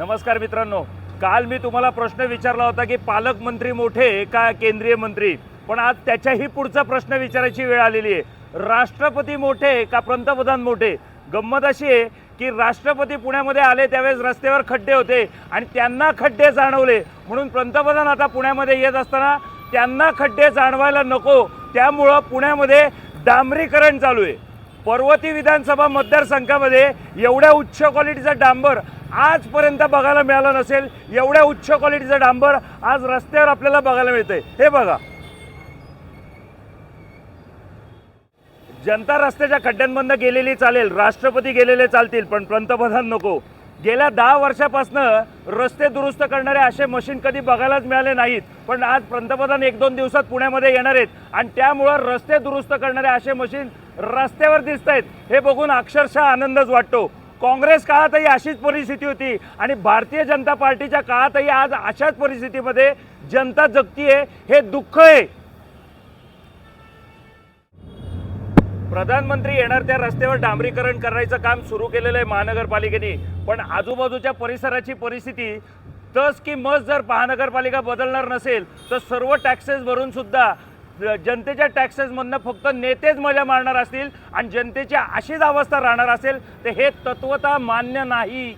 नमस्कार मित्रांनो काल मी तुम्हाला प्रश्न विचारला होता की पालकमंत्री मोठे का केंद्रीय मंत्री? पण आज त्याच्याही पुढचा प्रश्न विचारायची वेळ आलेली आहे. राष्ट्रपती मोठे का पंतप्रधान मोठे गंमत अशी आहे की राष्ट्रपती पुण्यामध्ये आले त्यावेळेस रस्त्यावर खड्डे होते आणि त्यांना खड्डे जाणवले. म्हणून पंतप्रधान आता पुण्यामध्ये येत असताना त्यांना खड्डे जाणवायला नको. त्यामुळं पुण्यामध्ये डांबरीकरण चालू आहे. पर्वती विधानसभा मतदारसंघामध्ये एवढ्या उच्च क्वालिटीचा डांबर आजपर्यंत बघायला मिळालं नसेल एवढ्या उच्च क्वालिटीचं डांबर आज रस्त्यावर आपल्याला बघायला मिळतंय. हे बघा. जनता रस्त्याच्या खड्ड्यांमधनं गेलेली चालेल राष्ट्रपती गेलेले चालतील पण पंतप्रधान नको. गेल्या दहा वर्षापासनं रस्ते दुरुस्त करणारे असे मशीन कधी बघायलाच मिळाले नाहीत. पण आज पंतप्रधान एक दोन दिवसात पुण्यामध्ये येणार आहेत आणि त्यामुळं रस्ते दुरुस्त करणारे असे मशीन रस्त्यावर दिसत आहेत हे बघून अक्षरशः आनंदच वाटतो. काँग्रेस काळातही अशीच परिस्थिती होती आणि भारतीय जनता पार्टीच्या काळातही आज अशाच परिस्थितीमध्ये जनता जगतीये हे दुःख आहे प्रधानमंत्री येणार त्या रस्त्यावर डांबरीकरण करायचं काम सुरू केलेलं आहे महानगरपालिकेने. पण आजूबाजूच्या परिसराची परिस्थिती तस की मस जर महानगरपालिका बदलणार नसेल तर सर्व टॅक्सेस भरून सुद्धा जनतेच्या टॅक्सेसमधनं फक्त नेतेच मजा मारणार असतील आणि जनतेची अशीच अवस्था राहणार असेल तर हे तत्वता मान्य नाही.